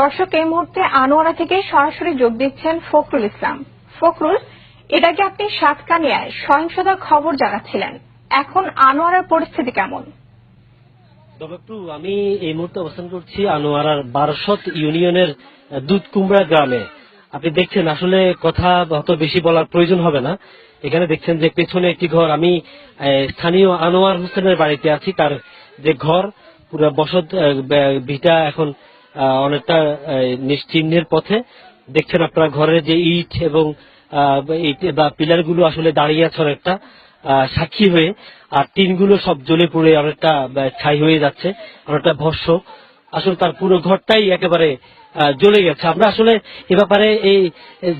দর্শক এই মুহূর্তে আনোয়ারা থেকে সরাসরি যোগ দিচ্ছেন ফখরুল ইসলাম। ফখরুল এর আগে আপনি সাতকানিয়ায় সহিংসতার খবর জানাচ্ছিলেন। এখন আনোয়ারার পরিস্থিতি কেমন? আমি এই মুহূর্তে অবস্থান করছি আনোয়ারার বারসত ইউনিয়নের দুধকুমড়া গ্রামে। আপনি দেখছেন, আসলে কথা অত বেশি বলার প্রয়োজন হবে না। এখানে দেখছেন যে পেছনে একটি ঘর। আমি স্থানীয় আনোয়ার হোসেনের বাড়িতে আছি। তার যে ঘর, পুরো বসত ভিটা এখন অনেকটা নিশ্চিহ্নের পথে দেখছেন আপনারা ঘরের যে ইট এবং বা পিলারগুলো আসলে দাঁড়িয়ে আছে অনেকটা সাক্ষী হয়ে আর টিনগুলো সব জ্বলে পুড়ে অনেকটা ছাই হয়ে যাচ্ছে অনেকটা ভস্য। আসলে তার পুরো ঘরটাই একেবারে জ্বলে গেছে। আমরা আসলে এ ব্যাপারে এই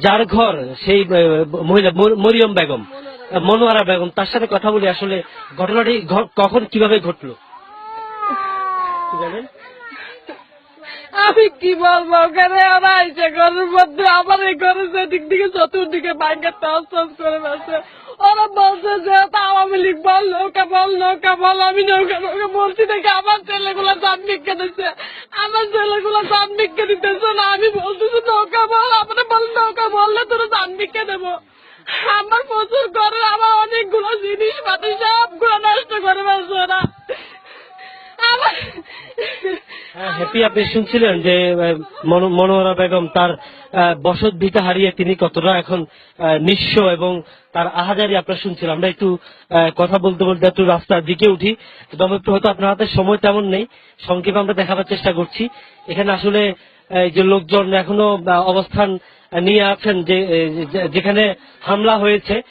যার ঘর সেই মহিলা মর- মরিয়ম বেগম মনোয়ারা বেগম তার সাথে কথা বলি। আসলে ঘটনাটি কখন কীভাবে ঘটলো? কি বলেন আমি কি বলব? ওখানে ওরা আইসে ঘরের মধ্যে আমার এই ঘরের সেদিক দিকে, চতুর্দিকে বাইকে টস টস করে বসে। ওরা বলছে যে, তা আওয়ামী লীগ বল, নৌকা বল নৌকা বল, আমি নৌকা নৌকা বলছি দেখে আমার ছেলেগুলো জান ভিক্ষে দিচ্ছে। আমার ছেলেগুলো জান ভিক্ষে দিতেছে না, আমি বলতেছি নৌকা বল আমার বল নৌকা বললে তোরা জান ভিক্ষে দেবো। আমার প্রচুর ঘরে আমার অনেকগুলো জিনিস পাতি সবগুলো নষ্ট করে ফেলছে ওরা। আমার হ্যাপি আপনি শুনছিলেন যে মনো- মনোয়ারা বেগম তার বসত ভিটা হারিয়ে তিনি কতটা এখন নিঃস্ব এবং তার আহাজারি আপনারা শুনছিলেন। আমরা একটু কথা বলতে বলতে একটু রাস্তার দিকে উঠি। তবে হয়তো আপনার হাতে সময় তেমন নেই। সংক্ষেপে আমরা দেখাবার চেষ্টা করছি। এখানে আসলে যে লোকজন এখনও অবস্থান নিয়ে আছেন যে যেখানে হামলা হয়েছে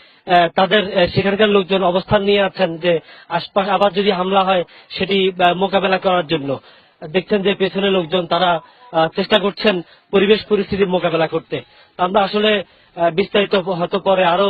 তাদের সেখানকার লোকজন অবস্থান নিয়ে আছেন যে, আশপাশ আবার যদি হামলা হয়, সেটি মোকাবেলা করার জন্য। দেখছেন যে পেছনে লোকজন, তারা চেষ্টা করছেন পরিবেশ পরিস্থিতির মোকাবেলা করতে। আমরা আসলে বিস্তারিত হয়তো পরে আরও